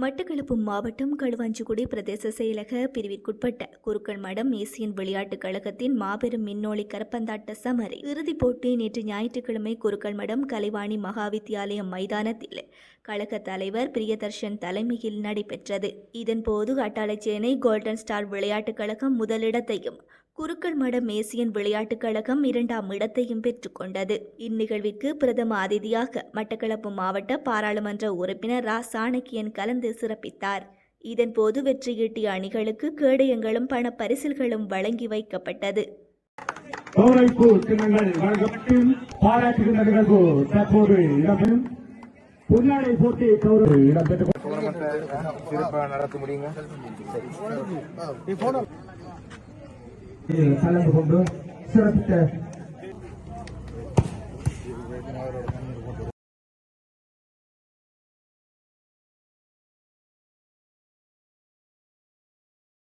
மட்டக்களப்பு மாவட்டம் களுவாஞ்சிக்குடி பிரதேச செயலக பிரிவிற்குட்பட்ட குருக்கள் மடம் ஏசியன் விளையாட்டுக் கழகத்தின் மாபெரும் மின்னோலி கரப்பந்தாட்ட சமரை. இறுதிப் போட்டி நேற்று ஞாயிற்றுக்கிழமை குருக்கள் மடம் கலைவாணி மகாவித்தியாலயம் மைதானத்தில் கழக தலைவர் பிரியதர்ஷன் தலைமையில் நடைபெற்றது. இதன்போது அட்டாளச்சேனை கோல்டன் ஸ்டார் விளையாட்டுக் கழகம் முதலிடத்தையும் குருக்கள் மடம் ஏசியன் விளையாட்டுக் கழகம் இரண்டாம் இடத்தையும் பெற்றுக்கொண்டது இந்நிகழ்விற்கு பிரதம அதிதியாக மட்டக்களப்பு மாவட்ட பாராளுமன்ற உறுப்பினர் ரா. சாணக்கியன் கலந்து சிறப்பித்தார். இதன்போது வெற்றியீட்டிய அணிகளுக்கு கேடயங்களும் பண பரிசில்களும் வழங்கி வைக்கப்பட்டது. சின்னங்கள் பாராட்டுகின்ற நிகழ்வு தற்போது இடம்பெறும் போட்டி கௌரவ இடம்பெற்று நடத்த முடியுங்க கலந்து கொண்டு சிறப்பித்த